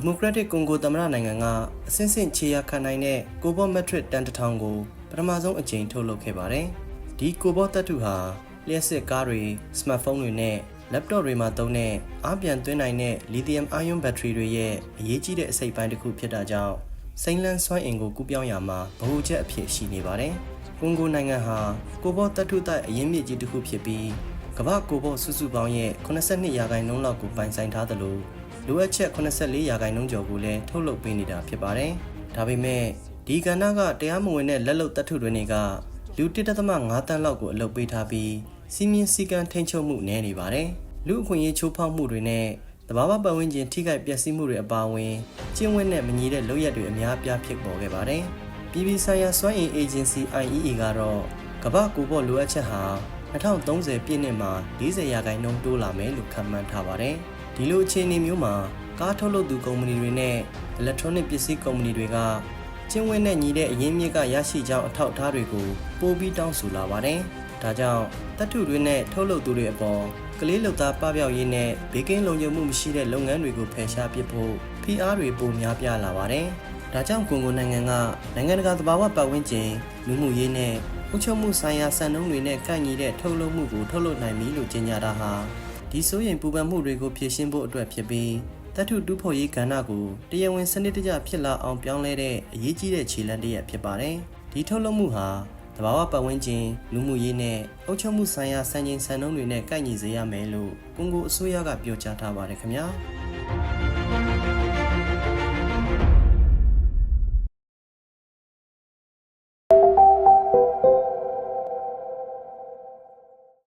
ကရက်တစ်ကွန်ဂိုသမ္မတနိုင်ငံကအစင်းစင်ခြေရခံနိုင်တဲ့ကိုဘော့မက်ထရစ်တန်တထောင်ကိုပထမဆုံးအကြိမ်ထုတ်လုပ်ခဲ့ပါတယ်။ဒီကိုဘော့တပ်ထုဟာလျှက်စစ်ကားတွေ၊စမတ်ဖုန်းတွေနဲ့ laptop တွေမှာသုံးတဲ့အားပြန်သွင်းနိုင်တဲ့ lithium ion battery တွေရဲ့အရေးကြီးတဲ့အစိတ်ပိုင်းတစ်ခုဖြစ်တာကြောင့်စိမ့်လန်းစွမ်းအင်ကိုကူးပြောင်းရမှာဗဟိုချက်အဖြစ်ရှိနေပါတယ်။ကွန်ဂိုနိုင်ငံဟာကိုဘော့တပ်ထုတိုက်အရင်းမြစ်ကြီးတစ်ခုဖြစ်ပြီးကမ္ဘာကိုဘော့စုစုပေါင်းရဲ့82ရာခိုင်နှုန်းလောက်ကိုပိုင်ဆိုင်ထားသလို လိုအပ်ချက်84ရာခိုင်နှုန်းကျော်ကိုလည်းထုတ်လုပ်ပေးနေတာဖြစ်ပါတယ်။ဒါပေမဲ့ဒီကဏ္ဍကတရားမဝင်တဲ့လက်လုံတပ်ထုတွေတွေကလူ1.5တန်းလောက်ကိုအလုပ်ပေးထားပြီးစီမင်းစည်းကမ်းထိန်းချုပ်မှုနည်းနေပါတယ်။လူအခွင့်အရေးချိုးဖောက်မှုတွေနဲ့တဘာဝပတ်ဝန်းကျင်ထိခိုက်ပျက်စီးမှုတွေအပါအဝင်ကျင့်ဝတ်နဲ့မညီတဲ့လုပ်ရက်တွေအများအပြားဖြစ်ပေါ်ခဲ့ပါတယ်။ပြည်ပဆိုင်ရာစွမ်းအင် agency IEA ကတော့ကမ္ဘာကိုပေါ်လိုအပ်ချက်ဟာ2030ပြည့်နှစ်မှာ40ရာခိုင်နှုန်းတိုးလာမယ်လို့ခန့်မှန်းထားပါတယ်။ ဒီလိုအခြေအနေမျိုးမှာကားထုတ်လုပ်သူကုမ္ပဏီတွေနဲ့ electronic ပစ္စည်းကုမ္ပဏီတွေကကျင်းဝင်းနဲ့ညီတဲ့အရင်းမြစ်ကရရှိကြောင်းအထောက်အထားတွေကိုပို့ပြီးတောင်းဆိုလာပါတယ်။ဒါကြောင့်တပ်ထုတွေနဲ့ထုတ်လုပ်သူတွေအပေါ်ကလေးလုပ်သားပပျောက်ရေးနဲ့ဘေးကင်းလုံခြုံမှုမရှိတဲ့လုပ်ငန်းတွေကိုဖယ်ရှားပစ်ဖို့ဖိအားတွေပိုများပြားလာပါတယ်။ဒါကြောင့်ကွန်ဂိုနိုင်ငံကနိုင်ငံတကာသဘာဝပတ်ဝန်းကျင်လူမှုရေးနဲ့ဥချုပ်မှုဆိုင်ရာစံနှုန်းတွေနဲ့ကိုက်ညီတဲ့ထုတ်လုပ်မှုကိုထုတ်လုပ်နိုင်ပြီလို့ကြေညာတာဟာ ဒီစိုးရိမ်ပူပန်မှုတွေကိုဖြေရှင်းဖို့အတွက်ဖြစ်ပြီးတတ်ထုတူးဖော်ရေးကဏ္ဍကိုတရားဝင်စနစ်တကျဖြစ်လာအောင်ပြောင်းလဲတဲ့အရေးကြီးတဲ့ခြေလှမ်းတစ်ရပ်ဖြစ်ပါတယ်။ဒီထုတ်လုပ်မှုဟာတဘာဝပတ်ဝန်းကျင်လူမှုရေးနဲ့အုပ်ချုပ်မှုဆိုင်ရာစံချိန်စံနှုန်းတွေနဲ့ကိုက်ညီစေရမယ်လို့ကွန်ဂိုအစိုးရကပြောကြားထားပါတယ်ခင်ဗျာ။